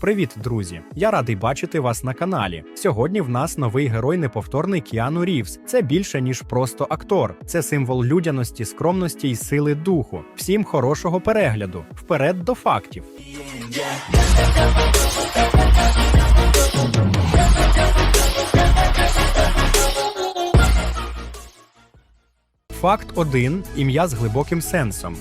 Привіт, друзі! Я радий бачити вас на каналі. Сьогодні в нас новий герой неповторний Кіану Рівз. Це більше ніж просто актор. Це символ людяності, скромності і сили духу. Всім хорошого перегляду. Вперед до фактів. Факт 1. Ім'я з глибоким сенсом.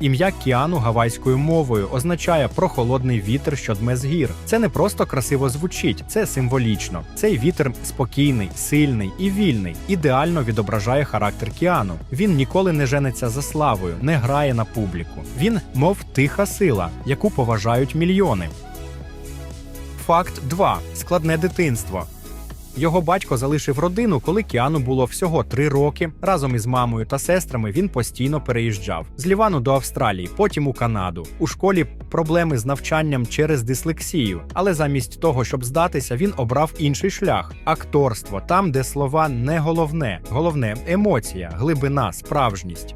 Ім'я Кіану гавайською мовою означає прохолодний вітер, що дме з гір. Це не просто красиво звучить, це символічно. Цей вітер спокійний, сильний і вільний, ідеально відображає характер Кіану. Він ніколи не жениться за славою, не грає на публіку. Він, мов тиха сила, яку поважають мільйони. Факт 2. складне дитинство. Його батько залишив родину, коли Кіану було всього три роки. Разом із мамою та сестрами він постійно переїжджав з Лівану до Австралії, потім у Канаду. У школі проблеми з навчанням через дислексію, але замість того, щоб здатися, він обрав інший шлях акторство, там, де слова не головне, головне емоція, глибина, справжність.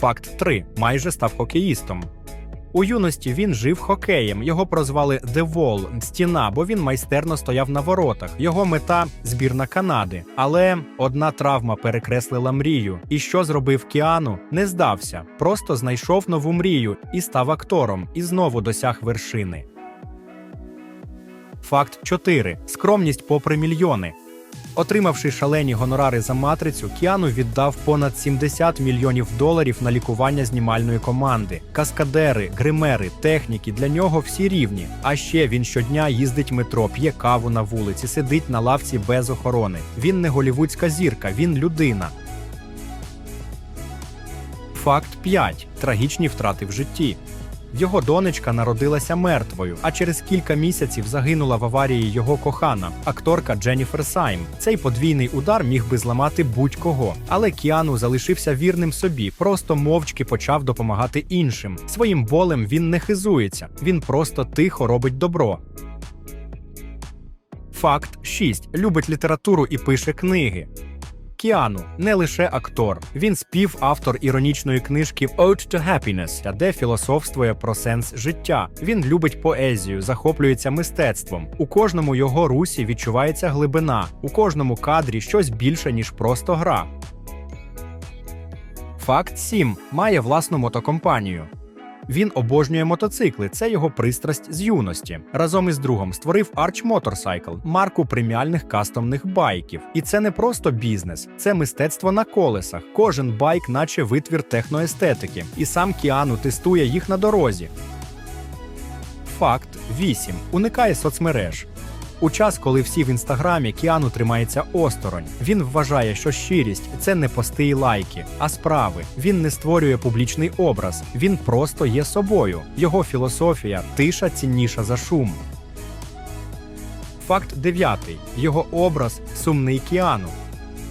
Факт 3. майже став хокеїстом. У юності він жив хокеєм. Його прозвали The Wall – стіна, бо він майстерно стояв на воротах. Його мета збірна Канади. Але одна травма перекреслила мрію. І що зробив Кіану? Не здався, просто знайшов нову мрію і став актором, і знову досяг вершини. Факт 4. скромність попри мільйони. Отримавши шалені гонорари за матрицю, Кіану віддав понад 70 мільйонів доларів на лікування знімальної команди. Каскадери, гримери, техніки для нього всі рівні. А ще він щодня їздить метро, п'є каву на вулиці, сидить на лавці без охорони. Він не голівудська зірка, він людина. Факт 5. трагічні втрати в житті. Його донечка народилася мертвою, а через кілька місяців загинула в аварії його кохана, акторка Дженніфер Сайм. Цей подвійний удар міг би зламати будь-кого. Але Кіану залишився вірним собі, просто мовчки почав допомагати іншим. Своїм болем він не хизується, він просто тихо робить добро. Факт 6. любить літературу і пише книги. Кіану не лише актор, він співавтор іронічної книжки «Ode to Happiness», де філософствує про сенс життя. Він любить поезію, захоплюється мистецтвом. У кожному його русі відчувається глибина, у кожному кадрі щось більше, ніж просто гра. Факт 7. має власну мотокомпанію. Він обожнює мотоцикли, це його пристрасть з юності. Разом із другом створив Arch Motorcycle, марку преміальних кастомних байків. І це не просто бізнес, це мистецтво на колесах. Кожен байк, наче витвір техноестетики, і сам Кіану тестує їх на дорозі. Факт 8. уникає соцмереж. У час, коли всі в інстаграмі Кіану тримається осторонь. Він вважає, що щирість це не пости і лайки, а справи. Він не створює публічний образ, він просто є собою. Його філософія тиша цінніша за шум. Факт дев'ятий. Його образ сумний Кіану.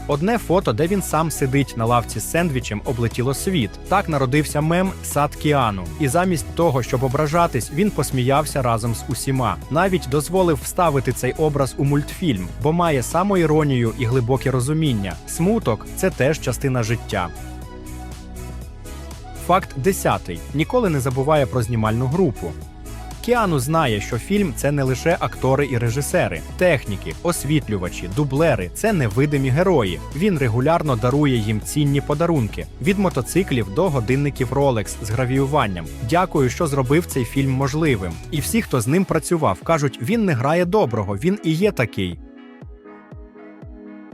Одне фото, де він сам сидить на лавці з сендвічем, облетіло світ. Так народився мем Сад Кіану. І замість того, щоб ображатись, він посміявся разом з усіма. Навіть дозволив вставити цей образ у мультфільм, бо має самоіронію і глибоке розуміння. Смуток це теж частина життя. Факт 10. Ніколи не забуває про знімальну групу. Кіану знає, що фільм це не лише актори і режисери, техніки, освітлювачі, дублери це невидимі герої. Він регулярно дарує їм цінні подарунки від мотоциклів до годинників Rolex з гравіюванням. Дякую, що зробив цей фільм можливим. І всі, хто з ним працював, кажуть, він не грає доброго, він і є такий.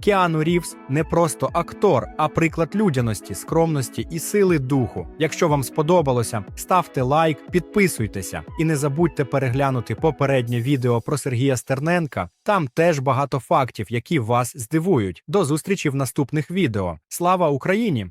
Кіану Рівс не просто актор, а приклад людяності, скромності і сили духу. Якщо вам сподобалося, ставте лайк, підписуйтеся і не забудьте переглянути попереднє відео про Сергія Стерненка. Там теж багато фактів, які вас здивують. До зустрічі в наступних відео. Слава Україні!